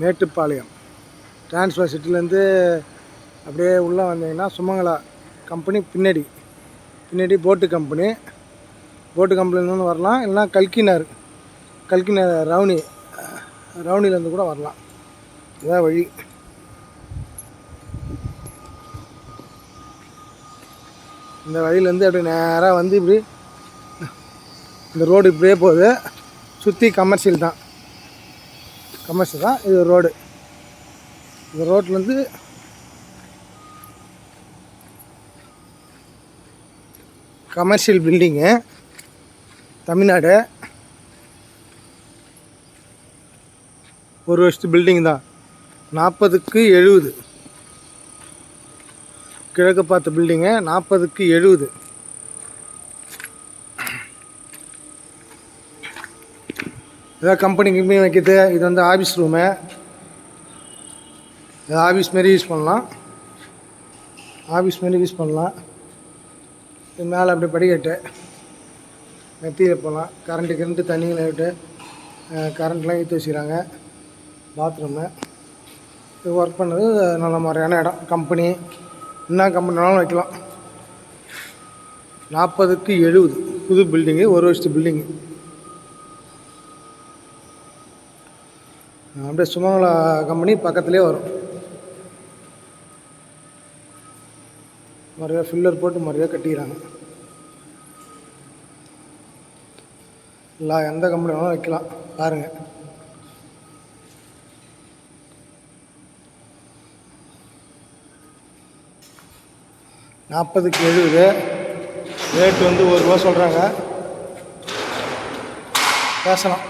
Mettupalayam. Transfer சிட்டிலேருந்து அப்படியே உள்ளே வந்தீங்கன்னா சுமங்கலா கம்பெனி பின்னாடி. பின்னாடி போட்டு கம்பெனி போட்டு கம்பெனிலேருந்து வரலாம். இல்லைனா கல்கினார். கல்கினார் ரவுனி. ரவுனிலேருந்து கூட வரலாம். இதான் வழி. இந்த வழியிலேருந்து அப்படியே நேராக வந்து இப்படி இந்த ரோடு இப்படியே போகுது. சுற்றி கமர்ஷியல் தான். கமர்ஷியல் தான். இது ரோடு இந்த ரோட்லேருந்து கமர்ஷியல் பில்டிங்கு தமிழ்நாடு. ஒரு வருஷத்து பில்டிங் தான். நாற்பதுக்கு எழுபது. கிழக்கு பார்த்த பில்டிங்கு நாற்பதுக்கு எழுபது. ஏதாவது கம்பெனி கிம்பெனி வைக்கிறது இது வந்து ஆஃபீஸ் ரூமு இது ஆஃபீஸ் மாரி யூஸ் பண்ணலாம். ஆஃபீஸ் மாரி யூஸ் பண்ணலாம். இது மேலே அப்படியே படிக்கட்டு. நெத்தியில் போகலாம் கரண்ட்டு கரண்ட்டு தண்ணியில் விட்டு கரண்ட்லாம் ஏற்றி வச்சுக்கிறாங்க. பாத்ரூமு இது ஒர்க் பண்ணது நல்ல மாதிரியான இடம். கம்பெனி என்ன கம்பெனினாலும் வைக்கலாம். நாற்பதுக்கு எழுபது. புது பில்டிங்கு ஒரு வருஷத்து பில்டிங்கு அப்படியே சுமங்கலா கம்பெனி பக்கத்துலேயே வரும். முறையாக ஃபில்லர் போட்டு முறையாக கட்டிக்கிறாங்க. இல்லை எந்த கம்பெனி வேணாலும் வைக்கலாம். பாருங்கள் நாற்பதுக்கு எழுபது. ரேட் வந்து ஒரு ரூபா சொல்கிறாங்க பேசலாம்.